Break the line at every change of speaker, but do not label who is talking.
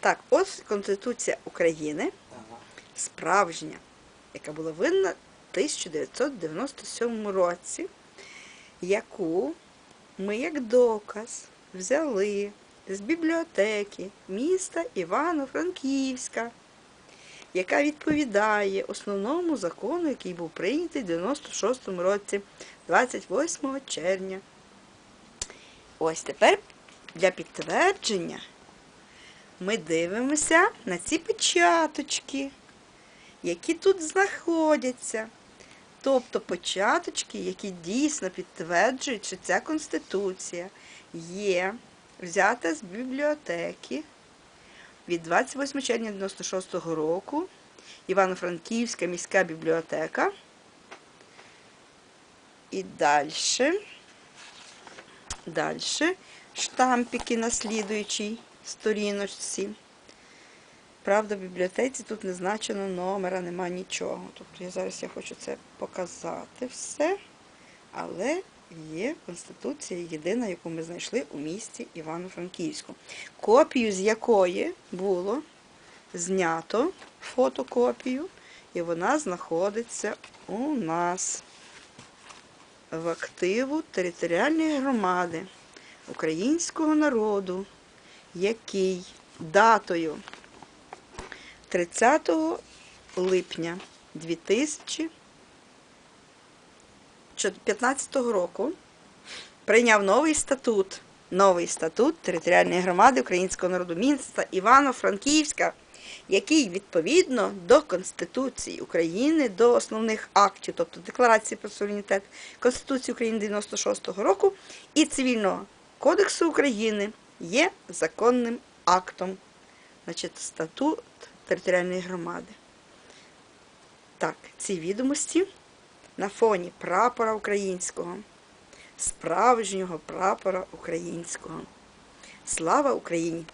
Так, ось Конституція України, справжня, яка була винна в 1997 році, яку ми як доказ взяли з бібліотеки міста Івано-Франківська, яка відповідає основному закону, який був прийнятий в 96 році, 28 червня. Ось тепер для підтвердження ми дивимося на ці печаточки, які тут знаходяться. Тобто початочки, які дійсно підтверджують, що ця конституція є взята з бібліотеки від 28 червня 96 року. Івано-Франківська міська бібліотека. І далі. Далі штампики на слідуючій сторіночці. Правда, в бібліотеці тут не значено номера, нема нічого. Тобто я зараз я хочу це показати все. Але є Конституція єдина, яку ми знайшли у місті Івано-Франківську. Копію з якої було знято фотокопію, і вона знаходиться у нас в активу територіальної громади українського народу, який? Датою. 30 липня 2015 року прийняв новий статут. Новий статут територіальної громади українського народу міста Івано-Франківська, який відповідно до Конституції України, до основних актів, тобто Декларації про суверенітет Конституції України 96-го року і Цивільного кодексу України є законним актом. Значить, статут територіальної громади. Так, ці відомості на фоні прапора українського, справжнього прапора українського. Слава Україні!